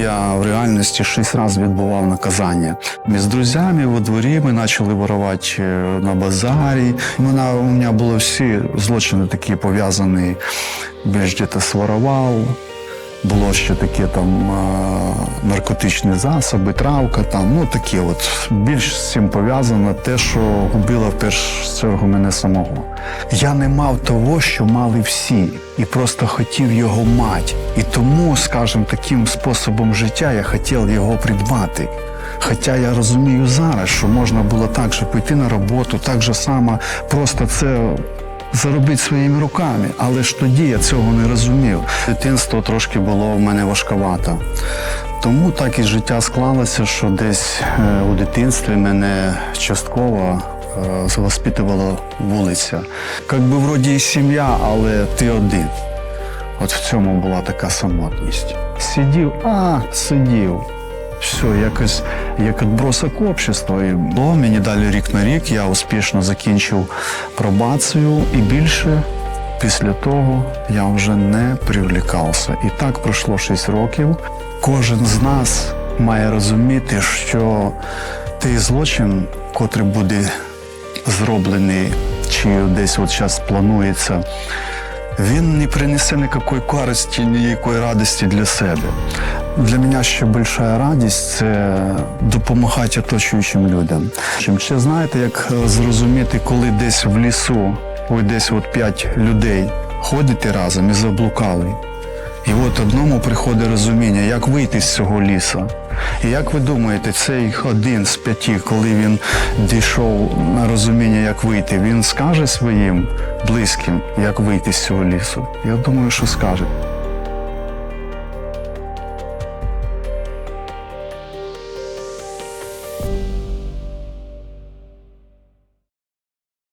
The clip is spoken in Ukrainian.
я в реальності шість разів відбував наказання. Ми з друзями во дворі ми почали воровати е, на базарі. Мене у мене були всі злочини такі пов'язані більш десь своровав. Було ще таке там е, наркотичні засоби, травка, там, ну таке от. Більш з цим пов'язано те, що губило в першу чергу мене самого. Я не мав того, що мали всі, і просто хотів його мати. І тому, скажімо, таким способом життя я хотів його придбати. Хоча я розумію зараз, що можна було так же піти на роботу, так же само просто це заробити своїми руками, але ж тоді я цього не розумів. Дитинство трошки було в мене важковато. Тому так і життя склалося, що десь е, у дитинстві мене частково е, воспитувала вулиця. Як би вроді і сім'я, але ти один. От в цьому була така самотність. Сидів, а сидів. Все, якось як відбросок общества. І було мені далі рік на рік. Я успішно закінчив пробацію і більше після того я вже не привлікався. І так пройшло 6 років. Кожен з нас має розуміти, що той злочин, котрий буде зроблений, чи десь от зараз планується, він не принесе ніякої користі, ніякої радості для себе. Для мене ще більша радість це допомагати оточуючим людям. Чим ще знаєте, як е, зрозуміти, коли десь в лісу, ви десь от п'ять людей ходите разом і заблукали. І от одному приходить розуміння, як вийти з цього лісу. І як ви думаєте, цей один з п'яти, коли він дійшов на розуміння, як вийти, він скаже своїм близьким, як вийти з цього лісу? Я думаю, що скаже.